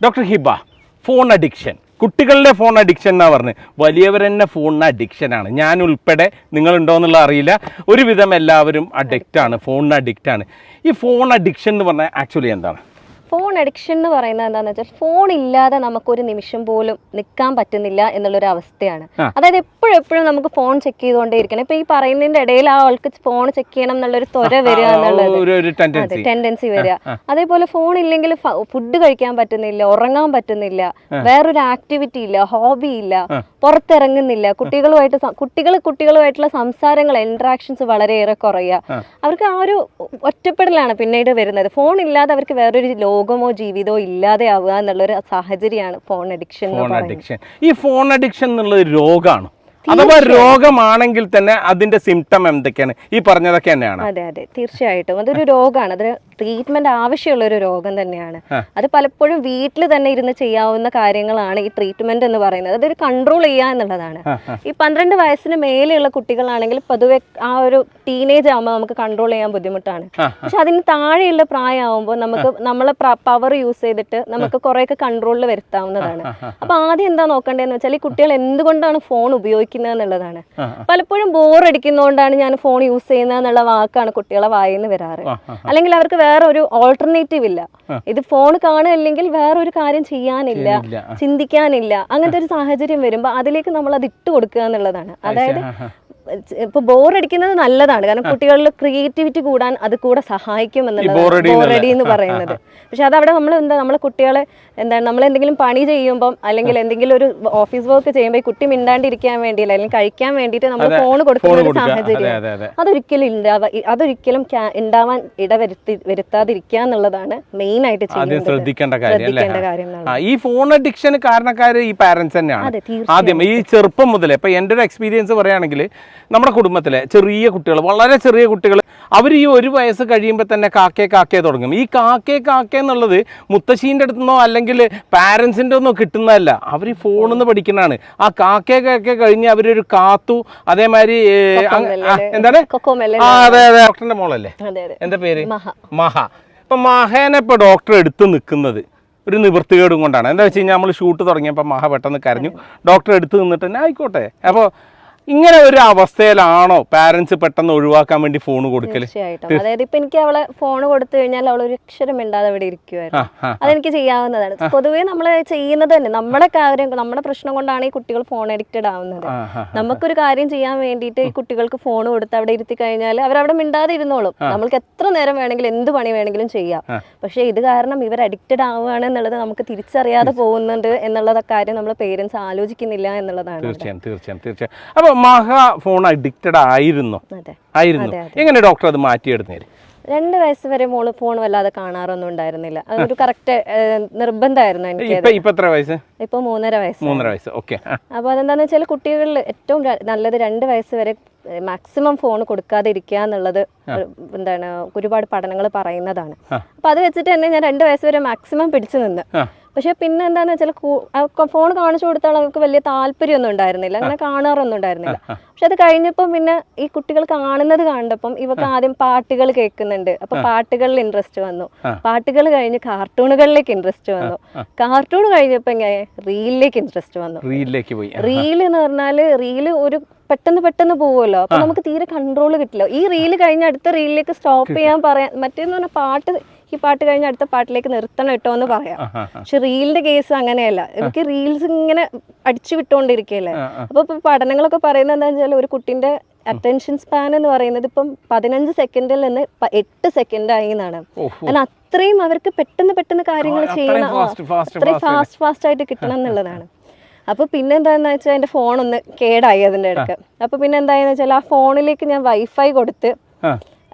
Doctor Hiba phone addiction കുട്ടികളുടെ phone addiction എന്നാണ് പറഞ്ഞത് വലിയവർ തന്നെ ഫോണിന് അഡിക്ഷനാണ് ഞാൻ ഉൾപ്പെടെ നിങ്ങളുണ്ടോ എന്നുള്ള അറിയില്ല. ഒരുവിധം എല്ലാവരും അഡിക്റ്റാണ് ഫോണിന് അഡിക്റ്റാണ് ഈ ഫോൺ അഡിക്ഷൻ എന്ന് പറഞ്ഞാൽ ആക്ച്വലി എന്താണ്? ഫോൺ അഡിക്ഷൻ എന്ന് പറയുന്നത് എന്താണെന്ന് വെച്ചാൽ ഫോൺ ഇല്ലാതെ നമുക്ക് ഒരു നിമിഷം പോലും നിൽക്കാൻ പറ്റുന്നില്ല എന്നുള്ളൊരു അവസ്ഥയാണ്. അതായത് എപ്പോഴും എപ്പോഴും നമുക്ക് ഫോൺ ചെക്ക് ചെയ്തുകൊണ്ടേ ഇരിക്കണം ഇപ്പൊ ഈ പറയുന്നതിന്റെ ഇടയിൽ ആ ആൾക്ക് ഫോൺ ചെക്ക് ചെയ്യണം എന്നുള്ളൊരു ത്വര വരിക എന്നുള്ളത്. ടെൻഡൻസി വരിക. അതേപോലെ ഫോൺ ഇല്ലെങ്കിൽ ഫുഡ് കഴിക്കാൻ പറ്റുന്നില്ല ഉറങ്ങാൻ പറ്റുന്നില്ല വേറൊരു ആക്ടിവിറ്റി ഇല്ല ഹോബി ഇല്ല. പുറത്തിറങ്ങുന്നില്ല. കുട്ടികളുമായിട്ട് കുട്ടികൾ കുട്ടികളുമായിട്ടുള്ള സംസാരങ്ങൾ ഇന്ററാക്ഷൻസ് വളരെയേറെ കുറയുക അവർക്ക് ആ ഒരു ഒറ്റപ്പെടലാണ് പിന്നീട് വരുന്നത്. ഫോൺ ഇല്ലാതെ അവർക്ക് വേറൊരു ലോകമോ ജീവിതമോ ഇല്ലാതെ ആവുക എന്നുള്ളൊരു സാഹചര്യമാണ് ഫോൺ അഡിക്ഷൻ ഫോൺ അഡിക്ഷൻ ഈ ഫോൺ അഡിക്ഷൻ എന്നുള്ളത് രോഗമാണ് അഥവാ രോഗമാണെങ്കിൽ തന്നെ അതിന്റെ സിംറ്റം എന്തൊക്കെയാണ്? ഈ പറഞ്ഞതൊക്കെ തന്നെയാണ്. അതെ അതെ. തീർച്ചയായിട്ടും. അതൊരു രോഗമാണ് അതൊരു ട്രീറ്റ്മെന്റ് ആവശ്യമുള്ള ഒരു രോഗം തന്നെയാണ്. അത് പലപ്പോഴും വീട്ടിൽ തന്നെ ഇരുന്ന് ചെയ്യാവുന്ന കാര്യങ്ങളാണ് ഈ ട്രീറ്റ്മെന്റ് എന്ന് പറയുന്നത്. അതൊരു കൺട്രോൾ ചെയ്യുക എന്നുള്ളതാണ്. ഈ പന്ത്രണ്ട് വയസ്സിന് മേലെയുള്ള കുട്ടികളാണെങ്കിൽ പൊതുവെ ആ ഒരു ടീനേജ് ആകുമ്പോൾ നമുക്ക് കൺട്രോൾ ചെയ്യാൻ ബുദ്ധിമുട്ടാണ്. പക്ഷെ അതിന് താഴെയുള്ള പ്രായമാകുമ്പോൾ നമുക്ക് നമ്മളെ പവർ യൂസ് ചെയ്തിട്ട് നമുക്ക് കുറേയൊക്കെ കൺട്രോളിൽ വരുത്താവുന്നതാണ്. അപ്പൊ ആദ്യം എന്താ നോക്കേണ്ടതെന്ന് വെച്ചാൽ ഈ കുട്ടികൾ എന്തുകൊണ്ടാണ് ഫോൺ ഉപയോഗിക്കുന്നത് എന്നുള്ളതാണ്. പലപ്പോഴും ബോർ അടിക്കുന്നതുകൊണ്ടാണ് ഞാൻ ഫോൺ യൂസ് ചെയ്യുന്നത് എന്നുള്ള വാക്കാണ് കുട്ടികളെ വായിന്ന് വരാറ്. അല്ലെങ്കിൽ അവർക്ക് വേറെ ഒരു ഓൾട്ടർനേറ്റീവ് ഇല്ല ഇത് ഫോൺ കാണുകയല്ലെങ്കിൽ വേറെ ഒരു കാര്യം ചെയ്യാനില്ല ചിന്തിക്കാനില്ല അങ്ങനത്തെ ഒരു സാഹചര്യം വരുമ്പോൾ അതിലേക്ക് നമ്മൾ അത് ഇട്ട് കൊടുക്കുക എന്നുള്ളതാണ്. അതായത് ഇപ്പൊ ബോർ അടിക്കുന്നത് നല്ലതാണ്. കാരണം കുട്ടികളിൽ ക്രിയേറ്റിവിറ്റി കൂടാൻ അത് കൂടെ സഹായിക്കും എന്നുള്ളത് ബോറടി എന്ന് പറയുന്നത്. പക്ഷെ അതവിടെ നമ്മൾ എന്താ നമ്മളെ കുട്ടികളെ എന്താണ് നമ്മൾ എന്തെങ്കിലും പണി ചെയ്യുമ്പോൾ അല്ലെങ്കിൽ എന്തെങ്കിലും ഒരു ഓഫീസ് വർക്ക് ചെയ്യുമ്പോൾ കുട്ടി മിണ്ടാണ്ടിരിക്കാൻ വേണ്ടിയില്ല അല്ലെങ്കിൽ കഴിക്കാൻ വേണ്ടിയിട്ട് നമ്മൾ ഫോൺ കൊടുക്കുന്ന ഒരു സാഹചര്യം. അതെ അതെ അതൊരിക്കലും ഉണ്ടാവാ അതൊരിക്കലും ഉണ്ടാവാൻ ഇടവരുത്തി വരുത്താതിരിക്കുക എന്നുള്ളതാണ് മെയിൻ ആയിട്ട് ശ്രദ്ധിക്കേണ്ട കാര്യം ഈ ഫോൺ അഡിക്ഷന് കാരണക്കാര് ഈ പാരന്റ്സ് തന്നെയാണ്. ആദ്യം ഈ ചെറുപ്പം മുതലേ ഇപ്പൊ എന്റെ ഒരു എക്സ്പീരിയൻസ് പറയുകയാണെങ്കിൽ നമ്മുടെ കുടുംബത്തിലെ ചെറിയ കുട്ടികൾ വളരെ ചെറിയ കുട്ടികൾ അവർ ഈ ഒരു വയസ്സ് കഴിയുമ്പോൾ തന്നെ കാക്കേ കാക്കേ തുടങ്ങും. ഈ കാക്കേ കാക്കേ എന്നുള്ളത് മുത്തശ്ശീന്റെ അടുത്തുനിന്നോ അല്ലെങ്കിൽ പാരൻസിന്റെ ഒന്നോ കിട്ടുന്നതല്ല. അവർ ഈ ഫോണിൽ നിന്ന് പഠിക്കുന്നതാണ്. ആ കാക്കേ കാക്കേ കഴിഞ്ഞ് അവരൊരു കാത്തു അതേമാതിരി എന്താണ്? ആ അതെ അതെ ഡോക്ടറിന്റെ മോളല്ലേ? എന്താ പേര്? മഹ. മഹ. ഇപ്പൊ മഹേനെ ഇപ്പൊ ഡോക്ടർ എടുത്ത് നിൽക്കുന്നത് ഒരു നിവൃത്തികേടും കൊണ്ടാണ്. എന്താ വെച്ച് കഴിഞ്ഞാൽ നമ്മൾ ഷൂട്ട് തുടങ്ങിയപ്പോൾ മഹ പെട്ടെന്ന് കരഞ്ഞു. ഡോക്ടർ എടുത്ത് നിന്നിട്ട് തന്നെ ആയിക്കോട്ടെ. അപ്പോൾ ഇങ്ങനെ ഒരു അവസ്ഥയിലാണോ പാരന്റ്സ് പെട്ടെന്ന് ഒഴിവാക്കാൻ വേണ്ടി ഫോൺ കൊടുക്കൽ? തീർച്ചയായിട്ടും. അതായത് ഇപ്പൊ എനിക്ക് അവളെ ഫോൺ കൊടുത്തു കഴിഞ്ഞാൽ അവൾ ഒരു അക്ഷരം മിണ്ടാതെ ആ ആ അതെനിക്ക് ചെയ്യാവുന്നതാണ്. പൊതുവേ നമ്മൾ ചെയ്യുന്നത് തന്നെ. നമ്മുടെ കാര്യം നമ്മുടെ പ്രശ്നം കൊണ്ടാണ് ഈ കുട്ടികൾ ഫോൺ അഡിക്റ്റഡ് ആവുന്നത്. നമുക്കൊരു കാര്യം ചെയ്യാൻ വേണ്ടിയിട്ട് ഈ കുട്ടികൾക്ക് ഫോൺ കൊടുത്ത് അവിടെ ഇരുത്തി കഴിഞ്ഞാൽ അവരവിടെ മിണ്ടാതെ ഇരുന്നോളും. നമ്മൾക്ക് എത്ര നേരം വേണമെങ്കിലും എന്ത് പണി വേണമെങ്കിലും ചെയ്യാം. പക്ഷേ ഇത് കാരണം ഇവർ അഡിക്റ്റഡ് ആവുകയാണ് എന്നുള്ളത് നമുക്ക് തിരിച്ചറിയാതെ പോകുന്നുണ്ട് എന്നുള്ള കാര്യം നമ്മൾ പേരൻസ് ആലോചിക്കുന്നില്ല എന്നുള്ളതാണ്. തീർച്ചയായും തീർച്ചയായും തീർച്ചയായും. അപ്പോൾ മഹ ഫോൺ അഡിക്റ്റഡ് ആയിരുന്നു. ആയിരുന്നു. എങ്ങനെ ഡോക്ടർ അത് മാറ്റിയെടുത്തു രണ്ട് വയസ്സ് വരെ മോൾ ഫോൺ വല്ലാതെ കാണാറൊന്നും ഉണ്ടായിരുന്നില്ല. അതൊരു കറക്റ്റ് നിർബന്ധമായിരുന്നു എനിക്ക് ഇപ്പൊ എത്ര വയസ്സ്? ഇപ്പൊ മൂന്നര വയസ്സ്. മൂന്നര വയസ്സ്. ഓക്കെ അപ്പൊ അതെന്താന്ന് വെച്ചാൽ കുട്ടികളിൽ ഏറ്റവും നല്ലത് രണ്ട് വയസ്സ് വരെ മാക്സിമം ഫോൺ കൊടുക്കാതെ ഇരിക്കുക എന്നുള്ളത് എന്താണ് ഒരുപാട് പഠനങ്ങൾ പറയുന്നതാണ്. അപ്പൊ അത് വെച്ചിട്ട് തന്നെ ഞാൻ രണ്ട് വയസ്സ് വരെ മാക്സിമം പിടിച്ചു നിന്ന്. പക്ഷെ പിന്നെ എന്താണെന്ന് വെച്ചാൽ ഫോൺ കാണിച്ചു കൊടുത്താൽ അവർക്ക് വലിയ താല്പര്യമൊന്നും ഉണ്ടായിരുന്നില്ല. അങ്ങനെ കാണാറൊന്നും ഉണ്ടായിരുന്നില്ല. പക്ഷെ അത് കഴിഞ്ഞപ്പം പിന്നെ ഈ കുട്ടികൾ കാണുന്നത് കണ്ടപ്പം ഇവർക്ക് ആദ്യം പാട്ടുകൾ കേൾക്കുന്നുണ്ട്. അപ്പൊ പാട്ടുകളിൽ ഇൻട്രസ്റ്റ് വന്നു. പാട്ടുകൾ കഴിഞ്ഞ് കാർട്ടൂണുകളിലേക്ക് ഇൻട്രസ്റ്റ് വന്നു. കാർട്ടൂൺ കഴിഞ്ഞപ്പോ ഇങ്ങനെ റീലിലേക്ക് ഇൻട്രസ്റ്റ് വന്നു. റീലിലേക്ക് പോയി. റീൽ എന്ന് പറഞ്ഞാൽ റീൽ ഒരു പെട്ടെന്ന് പെട്ടെന്ന് പോവുമല്ലോ. അപ്പൊ നമുക്ക് തീരെ കൺട്രോൾ കിട്ടില്ല. ഈ റീൽ കഴിഞ്ഞ അടുത്ത റീലിലേക്ക് സ്റ്റോപ്പ് ചെയ്യാൻ പറയാൻ മറ്റേന്ന് പറഞ്ഞാൽ പാട്ട് ഈ പാട്ട് കഴിഞ്ഞ് അടുത്ത പാട്ടിലേക്ക് നിർത്തണം കേട്ടോ എന്ന് പറയാം. പക്ഷെ റീലിന്റെ കേസ് അങ്ങനെയല്ല. എനിക്ക് റീൽസ് ഇങ്ങനെ അടിച്ചു വിട്ടുകൊണ്ടിരിക്കുകയല്ലേ. അപ്പൊ ഇപ്പൊ പഠനങ്ങളൊക്കെ പറയുന്നത് എന്താ വെച്ചാൽ ഒരു കുട്ടിന്റെ അറ്റൻഷൻ സ്പാൻ എന്ന് പറയുന്നത് ഇപ്പം പതിനഞ്ച് സെക്കൻഡിൽ നിന്ന് എട്ട് സെക്കൻഡ് ആയി എന്നാണ്. അങ്ങനെ കാരണം അത്രയും അവർക്ക് പെട്ടെന്ന് പെട്ടെന്ന് കാര്യങ്ങൾ ചെയ്യണം. അത്രയും ഫാസ്റ്റ് ഫാസ്റ്റ് ആയിട്ട്. കിട്ടണം എന്നുള്ളതാണ്. അപ്പൊ പിന്നെ എന്താന്ന് വെച്ചാൽ എന്റെ ഫോൺ ഒന്ന് കേടായി അതിന്റെ ഇടയ്ക്ക്. അപ്പൊ പിന്നെ എന്തായെന്ന് വെച്ചാൽ ആ ഫോണിലേക്ക് ഞാൻ വൈഫൈ കൊടുത്ത്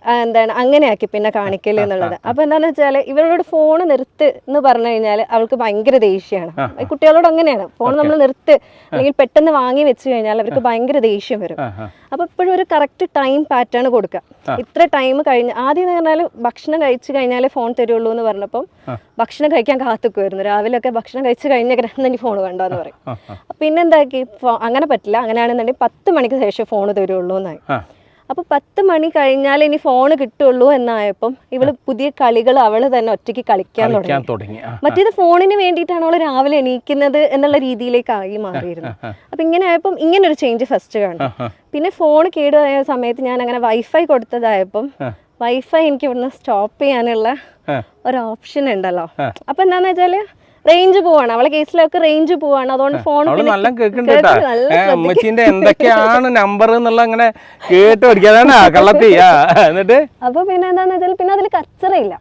എന്താണ് അങ്ങനെയാക്കി പിന്നെ കാണിക്കൽ എന്നുള്ളത്. അപ്പൊ എന്താന്ന് വെച്ചാൽ ഇവരോട് ഫോൺ നിർത്ത് എന്ന് പറഞ്ഞു കഴിഞ്ഞാൽ അവൾക്ക് ഭയങ്കര ദേഷ്യമാണ്. കുട്ടികളോട് അങ്ങനെയാണ്. ഫോൺ നമ്മൾ നിർത്ത് അല്ലെങ്കിൽ പെട്ടെന്ന് വാങ്ങി വെച്ച് കഴിഞ്ഞാൽ അവർക്ക് ഭയങ്കര ദേഷ്യം വരും. അപ്പൊ ഇപ്പോഴും ഒരു കറക്റ്റ് ടൈം പാറ്റേൺ കൊടുക്കുക. ഇത്ര ടൈം കഴിഞ്ഞ് ആദ്യം എന്ന് പറഞ്ഞാൽ ഭക്ഷണം കഴിച്ചു കഴിഞ്ഞാലേ ഫോൺ തരുള്ളൂ എന്ന് പറഞ്ഞപ്പം ഭക്ഷണം കഴിക്കാൻ കാത്തുക്കുമായിരുന്നു രാവിലെ ഒക്കെ ഭക്ഷണം കഴിച്ചു കഴിഞ്ഞ നീ ഫോൺ കണ്ടോന്ന് പറയും. ആ, ആ. പിന്നെ എന്താക്കി അങ്ങനെ പറ്റില്ല. അങ്ങനെയാണെന്നുണ്ടെങ്കിൽ പത്ത് മണിക്ക് ശേഷം ഫോൺ തരുള്ളൂ എന്നായി. ആ അപ്പൊ പത്ത് മണി കഴിഞ്ഞാൽ ഇനി ഫോൺ കിട്ടുള്ളൂ എന്നായപ്പം ഇവൾ പുതിയ കളികൾ അവൾ തന്നെ ഒറ്റയ്ക്ക് കളിക്കാൻ തുടങ്ങി. മറ്റേത് ഫോണിന് വേണ്ടിയിട്ടാണ് അവൾ രാവിലെ എണീക്കുന്നത് എന്നുള്ള രീതിയിലേക്കായി മാറിയിരുന്നു. അപ്പൊ ഇങ്ങനെ ആയപ്പം ഇങ്ങനെ ഒരു ചേഞ്ച് ഫസ്റ്റ് ആ. പിന്നെ ഫോൺ കേടുപോയ സമയത്ത് ഞാൻ അങ്ങനെ വൈഫൈ കൊടുത്തതായപ്പം വൈഫൈ എനിക്ക് ഇവിടുന്ന് സ്റ്റോപ്പ് ചെയ്യാനുള്ള ഒരു ഓപ്ഷൻ ഉണ്ടല്ലോ. അപ്പൊ എന്താന്ന് വെച്ചാൽ റേഞ്ച് പോവാണ്. അവളെ കേസിലൊക്കെ റേഞ്ച് പോവാണ്. അതുകൊണ്ട് ഫോൺ നല്ല കേൾക്കുന്നുണ്ട് അമ്മച്ചിന്റെ എന്തൊക്കെയാണ് നമ്പർ എന്നുള്ള അങ്ങനെ കേട്ട് പഠിക്കാതാണ് കള്ളത്തി. എന്നിട്ട്? അപ്പൊ പിന്നെ എന്താന്ന് വെച്ചാൽ പിന്നെ അതിൽ കച്ചറയില്ല.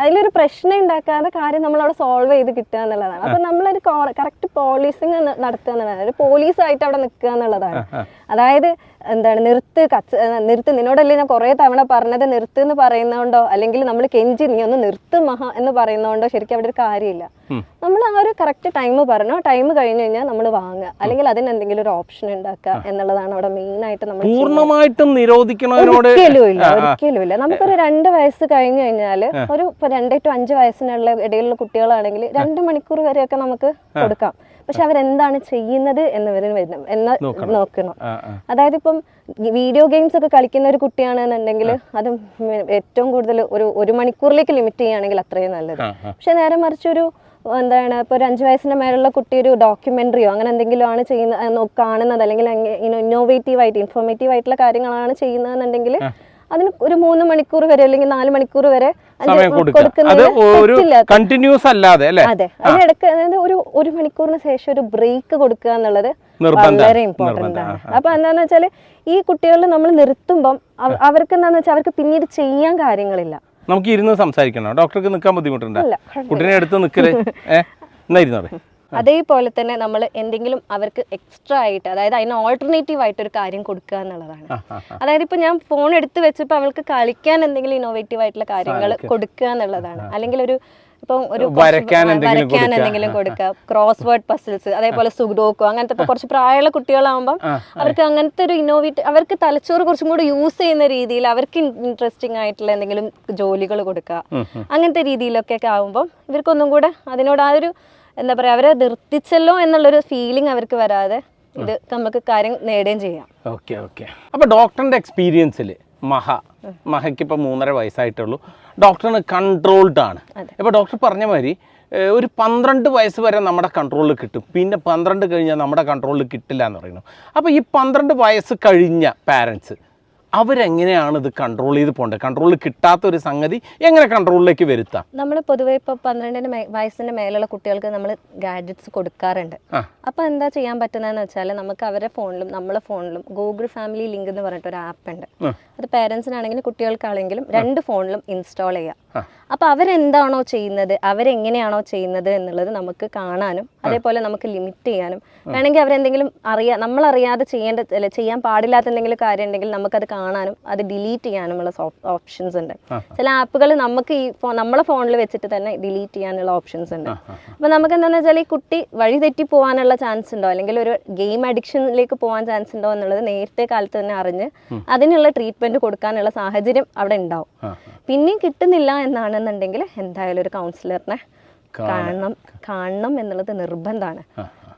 അതിലൊരു പ്രശ്നം ഉണ്ടാക്കാതെ കാര്യം നമ്മൾ അവിടെ സോൾവ് ചെയ്ത് കിട്ടുക എന്നുള്ളതാണ്. അപ്പൊ നമ്മളൊരു കറക്റ്റ് പോലീസിങ് നടത്തുക എന്നുള്ളതാണ്. ഒരു പോലീസായിട്ട് അവിടെ നിൽക്കുക എന്നുള്ളതാണ്. അതായത് എന്താണ് നിർത്ത് കച്ച നിർത്ത് നിന്നോടല്ലേ ഞാൻ കുറേ തവണ പറഞ്ഞത് നിർത്ത് എന്ന് പറയുന്നതുകൊണ്ടോ അല്ലെങ്കിൽ നമ്മൾ കെഞ്ചി നീ ഒന്ന് നിർത്ത് മഹ എന്ന് പറയുന്നതുകൊണ്ടോ ശരിക്കും അവിടെ ഒരു കാര്യമില്ല. നമ്മൾ ആ ഒരു കറക്റ്റ് ടൈം പറഞ്ഞു. ടൈം കഴിഞ്ഞു കഴിഞ്ഞാൽ നമ്മൾ വാങ്ങുക. അല്ലെങ്കിൽ അതിന് എന്തെങ്കിലും ഒരു ഓപ്ഷൻ ഉണ്ടാക്കുക എന്നുള്ളതാണ് അവിടെ മെയിൻ ആയിട്ട് നമ്മൾ പൂർണമായിട്ടും നിരോധിക്കണതിനോട് ഒരിക്കലും ഇല്ല ഒരിക്കലും ഇല്ല. നമുക്കൊരു രണ്ട് വയസ്സ് കഴിഞ്ഞു കഴിഞ്ഞാൽ ഒരു ഇപ്പൊ രണ്ട് ടു അഞ്ച് വയസ്സിനുള്ള ഇടയിലുള്ള കുട്ടികളാണെങ്കിൽ രണ്ട് മണിക്കൂർ വരെയൊക്കെ നമുക്ക് കൊടുക്കാം. പക്ഷെ അവരെന്താണ് ചെയ്യുന്നത് എന്നവര് വരുന്നു എന്ന നോക്കണം. അതായത് ഇപ്പം വീഡിയോ ഗെയിംസ് ഒക്കെ കളിക്കുന്ന ഒരു കുട്ടിയാണെന്നുണ്ടെങ്കിൽ അത് ഏറ്റവും കൂടുതൽ ഒരു ഒരു മണിക്കൂറിലേക്ക് ലിമിറ്റ് ചെയ്യുകയാണെങ്കിൽ അത്രയും നല്ലത്. പക്ഷെ നേരെ മറിച്ച് ഒരു എന്താണ് ഇപ്പോൾ ഒരു അഞ്ച് വയസ്സിന് മേലുള്ള കുട്ടി ഒരു ഡോക്യുമെന്ററിയോ അങ്ങനെ എന്തെങ്കിലും ആണ് ചെയ്യുന്ന കാണുന്നത് അല്ലെങ്കിൽ ഇന്നോവേറ്റീവ് ആയിട്ട് ഇൻഫോർമേറ്റീവ് ആയിട്ടുള്ള കാര്യങ്ങളാണ് ചെയ്യുന്നതെന്നുണ്ടെങ്കിൽ അതിന് ഒരു മൂന്ന് മണിക്കൂർ വരെ അല്ലെങ്കിൽ നാല് മണിക്കൂർ വരെ കണ്ടിന്യൂസ് അല്ലാതെ അല്ലേ? അതെ. അതിനിടക്ക് അതായത് ഒരു ഒരു മണിക്കൂറിന് ശേഷം ഒരു ബ്രേക്ക് കൊടുക്കുക എന്നുള്ളത് വളരെ ഇമ്പോർട്ടന്റ് ആണ്. അപ്പൊ എന്താന്ന് വെച്ചാൽ ഈ കുട്ടികളിൽ നമ്മൾ നിർത്തുമ്പം അവർക്ക് എന്താന്ന് വെച്ചാൽ അവർക്ക് പിന്നീട് ചെയ്യാൻ കാര്യങ്ങളില്ല. നമുക്ക് ഇരുന്ന് സംസാരിക്കണോ. ഡോക്ടർക്ക് നിൽക്കാൻ ബുദ്ധിമുട്ടുണ്ടോ. കുട്ടീനെ എടുത്ത് നിൽക്കൽ ഏ എന്നാ ഇരുന്നോടെ അതേപോലെ തന്നെ നമ്മൾ എന്തെങ്കിലും അവർക്ക് എക്സ്ട്രാ ആയിട്ട് അതായത് അതിന് ഓൾട്ടർനേറ്റീവ് ആയിട്ട് ഒരു കാര്യം കൊടുക്കുക എന്നുള്ളതാണ്. അതായത് ഇപ്പൊ ഞാൻ ഫോൺ എടുത്ത് വെച്ചപ്പോൾ അവൾക്ക് കളിക്കാൻ എന്തെങ്കിലും ഇന്നോവേറ്റീവ് ആയിട്ടുള്ള കാര്യങ്ങൾ കൊടുക്കുക എന്നുള്ളതാണ്. അല്ലെങ്കിൽ ഒരു ഇപ്പം ഒരു വരയ്ക്കാൻ എന്തെങ്കിലും കൊടുക്കുക. ക്രോസ് വേർഡ് പസിൽസ് അതേപോലെ സുഡോക്കോ അങ്ങനത്തെ ഇപ്പൊ കുറച്ച് പ്രായമുള്ള കുട്ടികളാകുമ്പോൾ അവർക്ക് അങ്ങനത്തെ ഒരു ഇന്നോവേറ്റ് അവർക്ക് തലച്ചോറ് കുറച്ചും കൂടി യൂസ് ചെയ്യുന്ന രീതിയിൽ അവർക്ക് ഇൻട്രസ്റ്റിംഗ് ആയിട്ടുള്ള എന്തെങ്കിലും ജോലികൾ കൊടുക്കുക. അങ്ങനത്തെ രീതിയിലൊക്കെ ഒക്കെ ആകുമ്പോൾ ഇവർക്കൊന്നും കൂടെ അതിനോട് ആ ഒരു എന്താ പറയുക അവരെ നിർത്തിച്ചല്ലോ എന്നുള്ളൊരു ഫീലിംഗ് അവർക്ക് വരാതെ ഇത് നമുക്ക് കാര്യം നേടുകയും ചെയ്യാം. ഓക്കെ ഓക്കെ അപ്പോൾ ഡോക്ടറിന്റെ എക്സ്പീരിയൻസിൽ മഹ മഹയ്ക്ക് ഇപ്പൊ മൂന്നര വയസ്സായിട്ടുള്ളൂ ഡോക്ടറിന് കൺട്രോൾഡ് ആണ്. ഇപ്പോൾ ഡോക്ടർ പറഞ്ഞ മാതിരി ഒരു പന്ത്രണ്ട് വയസ്സ് വരെ നമ്മുടെ കൺട്രോളിൽ കിട്ടും. പിന്നെ പന്ത്രണ്ട് കഴിഞ്ഞാൽ നമ്മുടെ കൺട്രോളിൽ കിട്ടില്ല എന്ന് പറയുന്നു. അപ്പോൾ ഈ പന്ത്രണ്ട് വയസ്സ് കഴിഞ്ഞ പാരൻസ് അവരെങ്ങനെയാണ് ഇത് കൺട്രോൾ ചെയ്ത് പോകേണ്ടത് കൺട്രോൾ കിട്ടാത്ത ഒരു സംഗതി എങ്ങനെ കൺട്രോളിലേക്ക് വരുത്താം? നമ്മൾ പൊതുവെ ഇപ്പോൾ പന്ത്രണ്ടിന് വയസ്സിന്റെ വയസ്സിന് മേലുള്ള കുട്ടികൾക്ക് നമ്മൾ ഗാഡ്ജറ്റ്സ് കൊടുക്കാറുണ്ട്. അപ്പൊ അപ്പോൾ എന്താ ചെയ്യാൻ പറ്റുന്നതെന്ന് വെച്ചാൽ നമുക്ക് അവരുടെ ഫോണിലും നമ്മളെ ഫോണിലും ഗൂഗിൾ ഫാമിലി ലിങ്ക് എന്ന് പറഞ്ഞിട്ട് ഒരു ആപ്പ് ഉണ്ട്. അത് പേരൻസിനാണെങ്കിലും കുട്ടികൾക്കാണെങ്കിലും രണ്ട് ഫോണിലും ഇൻസ്റ്റാൾ ചെയ്യാം. അപ്പൊ അപ്പോൾ അവരെന്താണോ ചെയ്യുന്നത് അവരെങ്ങനെയാണോ ചെയ്യുന്നത് എന്നുള്ളത് നമുക്ക് കാണാനും അതേപോലെ നമുക്ക് ലിമിറ്റ് ചെയ്യാനും. വേണമെങ്കിൽ അവരെന്തെങ്കിലും അറിയാ നമ്മളറിയാതെ ചെയ്യേണ്ട ചെയ്യാൻ പാടില്ലാത്ത എന്തെങ്കിലും കാര്യം ഉണ്ടെങ്കിൽ നമുക്കത് കാണാനും അത് ഡിലീറ്റ് ചെയ്യാനുമുള്ള ഓപ്ഷൻസ് ഉണ്ട്. ചില ആപ്പുകൾ നമുക്ക് ഈ നമ്മളെ ഫോണിൽ വെച്ചിട്ട് തന്നെ ഡിലീറ്റ് ചെയ്യാനുള്ള ഓപ്ഷൻസ് ഉണ്ട്. അപ്പോൾ നമുക്ക് എന്താണെന്ന് വെച്ചാൽ ഈ കുട്ടി വഴി തെറ്റി പോകാനുള്ള ചാൻസ് ഉണ്ടോ? അല്ലെങ്കിൽ ഒരു ഗെയിം അഡിക്ഷനിലേക്ക് പോകാൻ ചാൻസ് ഉണ്ടോ എന്നുള്ളത് നേരത്തെ കാലത്ത് തന്നെ അറിഞ്ഞ് അതിനുള്ള ട്രീറ്റ്മെന്റ് കൊടുക്കാനുള്ള സാഹചര്യം അവിടെ ഉണ്ടാവും. പിന്നെയും കിട്ടുന്നില്ല എന്നാണെന്നുണ്ടെങ്കിൽ എന്തായാലും ഒരു കൗൺസിലറിനെ കാണണം. കാണണം എന്നുള്ളത് നിർബന്ധമാണ്.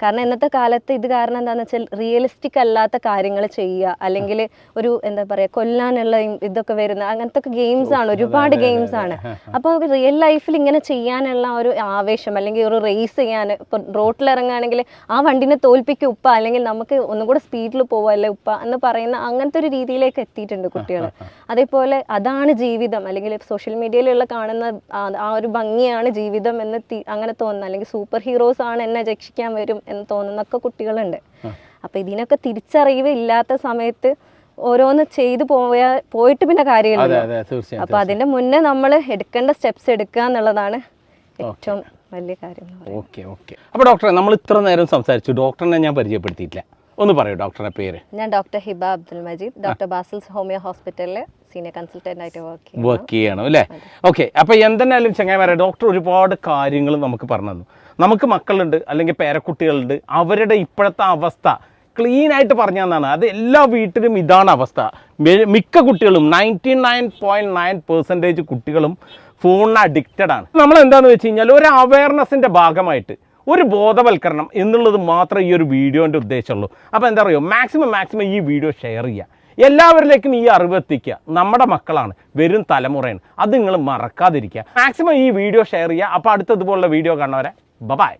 കാരണം ഇന്നത്തെ കാലത്ത് ഇത് കാരണം എന്താണെന്ന് വെച്ചാൽ റിയലിസ്റ്റിക് അല്ലാത്ത കാര്യങ്ങൾ ചെയ്യുക അല്ലെങ്കിൽ ഒരു എന്താ പറയുക കൊല്ലാനുള്ള ഇതൊക്കെ വരുന്ന അങ്ങനത്തെ ഗെയിംസ് ആണ് ഒരുപാട് ഗെയിംസ് ആണ്. അപ്പോൾ റിയൽ ലൈഫിൽ ഇങ്ങനെ ചെയ്യാനുള്ള ഒരു ആവേശം അല്ലെങ്കിൽ ഒരു റേസ് ചെയ്യാൻ ഇപ്പോൾ റോട്ടിൽ ഇറങ്ങുകയാണെങ്കിൽ ആ വണ്ടിനെ തോൽപ്പിക്കും ഉപ്പ അല്ലെങ്കിൽ നമുക്ക് ഒന്നും കൂടെ സ്പീഡിൽ പോവല്ലേ ഉപ്പ എന്ന് പറയുന്ന അങ്ങനത്തെ ഒരു രീതിയിലേക്ക് എത്തിയിട്ടുണ്ട് കുട്ടികൾ അതേപോലെ അതാണ് ജീവിതം അല്ലെങ്കിൽ സോഷ്യൽ മീഡിയയിലുള്ള കാണുന്ന ആ- ആ ഒരു ഭംഗിയാണ് ജീവിതം എന്ന് അങ്ങനെ തോന്നുന്നത്. അല്ലെങ്കിൽ സൂപ്പർ ഹീറോസ് ആണ് എന്നെ രക്ഷിക്കാൻ വരും എന്ന് തോന്നുന്നൊക്കെ കുട്ടികളുണ്ട്. അപ്പൊ ഇതിനൊക്കെ തിരിച്ചറിവ് ഇല്ലാത്ത സമയത്ത് ഓരോന്ന് ചെയ്തു പോയാ പോയിട്ട് പിന്നെ കാര്യമില്ല അപ്പൊ അതിന്റെ മുന്നേ നമ്മൾ എടുക്കേണ്ട സ്റ്റെപ്സ് എടുക്കുക എന്നുള്ളതാണ് ഏറ്റവും വലിയ കാര്യം. Okay okay. അപ്പോൾ ഡോക്ടറെ നമ്മൾ ഇത്ര നേരം സംസാരിച്ചു. ഡോക്ടറിനെ ഞാൻ പരിചയപ്പെടുത്തിയിട്ടില്ല. ഒന്ന് പറയൂ ഡോക്ടറുടെ പേര്. ഞാൻ doctor Hiba Abdul Majeed doctor Basil's homeo ഹോസ്പിറ്റലിലെ സീനിയർ കൺസൾട്ടന്റ് ആയിട്ട് വർക്ക് വർക്ക് ചെയ്യണം അല്ലേ? ഓക്കെ അപ്പോൾ എന്തെന്നാലും ചങ്ങായിമാരെ ഡോക്ടർ ഒരുപാട് കാര്യങ്ങൾ നമുക്ക് പറഞ്ഞു തന്നു. നമുക്ക് മക്കളുണ്ട് അല്ലെങ്കിൽ പേരക്കുട്ടികളുണ്ട് അവരുടെ ഇപ്പോഴത്തെ അവസ്ഥ ക്ലീൻ ആയിട്ട് പറഞ്ഞു തന്നാണ് അത് എല്ലാ വീട്ടിലും ഇതാണ് അവസ്ഥ. മിക്ക കുട്ടികളും ninety nine point nine percentage കുട്ടികളും ഫോണിന് അഡിക്റ്റഡ് ആണ്. നമ്മൾ എന്താണെന്ന് വെച്ച് കഴിഞ്ഞാൽ ഒരു അവയർനെസ്സിന്റെ ഭാഗമായിട്ട് ഒരു ബോധവൽക്കരണം എന്നുള്ളത് മാത്രമേ ഈ ഒരു വീഡിയോന്റെ ഉദ്ദേശമുള്ളൂ. അപ്പോൾ എന്താ പറയുക മാക്സിമം മാക്സിമം ഈ വീഡിയോ ഷെയർ ചെയ്യുക എല്ലാവരിലേക്കും ഈ അറിവ് എത്തിക്കുക നമ്മുടെ മക്കളാണ് വരും തലമുറയാണ്. അത് നിങ്ങൾ മറക്കാതിരിക്കുക. മാക്സിമം ഈ വീഡിയോ ഷെയർ ചെയ്യുക അപ്പോൾ അടുത്തതുപോലുള്ള വീഡിയോ കാണുന്നവരെ Bye bye.